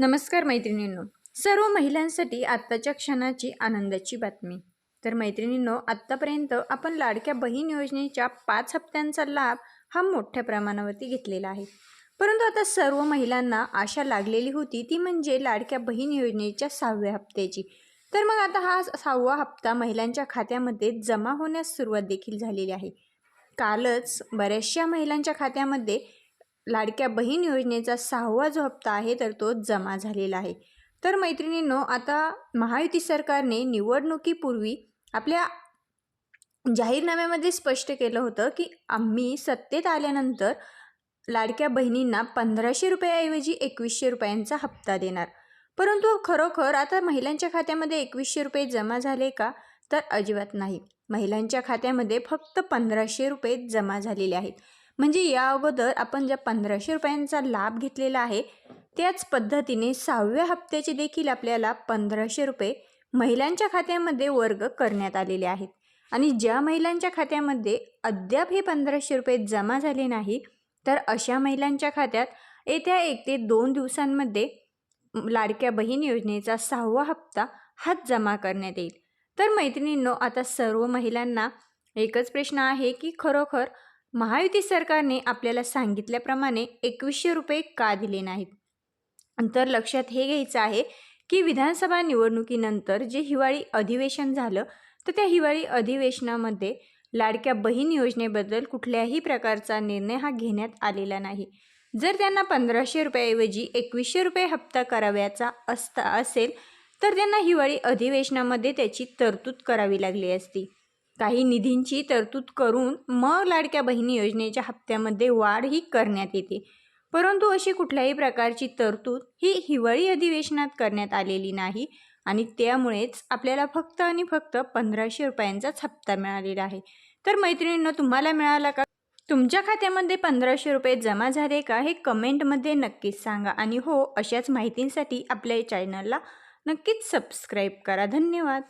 नमस्कार मैत्रिणींनो. सर्व महिलांसाठी आत्ताच्या क्षणाची आनंदाची बातमी. तर मैत्रिणींनो आत्तापर्यंत आपण लाडक्या बहीण योजनेच्या पाच हप्त्यांचा लाभ हा मोठ्या प्रमाणावरती घेतलेला आहे. परंतु आता सर्व महिलांना आशा लागलेली होती ती म्हणजे लाडक्या बहीण योजनेच्या सहाव्या हप्त्याची. तर मग आता हा सहावा हप्ता महिलांच्या खात्यामध्ये जमा होण्यास सुरुवात देखील झालेली आहे. कालच बऱ्याचशा महिलांच्या खात्यामध्ये लाडक्या बहीण योजनेचा सहावा जो हप्ता आहे तर तो जमा झालेला आहे. तर मैत्रिणींनो आता महायुती सरकारने निवडणुकीपूर्वी आपल्या जाहीरनाम्यामध्ये स्पष्ट केलं होतं की आम्ही सत्तेत आल्यानंतर लाडक्या बहिणींना पंधराशे रुपयाऐवजी एकवीसशे रुपयांचा हप्ता देणार. परंतु खरोखर आता महिलांच्या खात्यामध्ये एकवीसशे रुपये जमा झाले का? तर अजिबात नाही. महिलांच्या खात्यामध्ये फक्त पंधराशे रुपये जमा झालेले आहेत. म्हणजे या अगोदर आपण ज्या पंधराशे रुपयांचा लाभ घेतलेला आहे त्याच पद्धतीने सहाव्या हप्त्याचे देखील आपल्याला पंधराशे रुपये महिलांच्या खात्यामध्ये वर्ग करण्यात आलेले आहेत. आणि ज्या महिलांच्या खात्यामध्ये अद्याप हे पंधराशे रुपये जमा झाले नाही तर अशा महिलांच्या खात्यात येत्या एक ते दोन दिवसांमध्ये लाडक्या बहीण योजनेचा सहावा हप्ता हात जमा करण्यात येईल. तर मैत्रिणींनो आता सर्व महिलांना एकच प्रश्न आहे की खरोखर महायुती सरकारने आपल्याला सांगितल्याप्रमाणे एकवीसशे रुपये का दिले नाहीत? तर लक्षात हे घ्यायचं आहे की विधानसभा निवडणुकीनंतर जे हिवाळी अधिवेशन झालं तर त्या हिवाळी अधिवेशनामध्ये लाडक्या बहीण योजनेबद्दल कुठल्याही प्रकारचा निर्णय हा घेण्यात आलेला नाही. जर त्यांना पंधराशे रुपयाऐवजी एकवीसशे रुपये हप्ता कराव्याचा असता असेल तर त्यांना हिवाळी अधिवेशनामध्ये त्याची तरतूद करावी लागली असती. काही निधींची तरतूद करून मग लाडक्या बहिणी योजनेच्या हप्त्यामध्ये वाढही करण्यात येते. परंतु अशी कुठल्याही प्रकारची तरतूद ही हिवाळी अधिवेशनात करण्यात आलेली नाही आणि त्यामुळेच आपल्याला फक्त आणि फक्त पंधराशे रुपयांचाच हप्ता मिळालेला आहे. तर मैत्रिणींना तुम्हाला मिळाला का? तुमच्या खात्यामध्ये पंधराशे रुपये जमा झाले का हे कमेंटमध्ये नक्कीच सांगा आणि हो अशाच माहितींसाठी आपल्या चॅनलला नक्कीच सबस्क्राईब करा. धन्यवाद!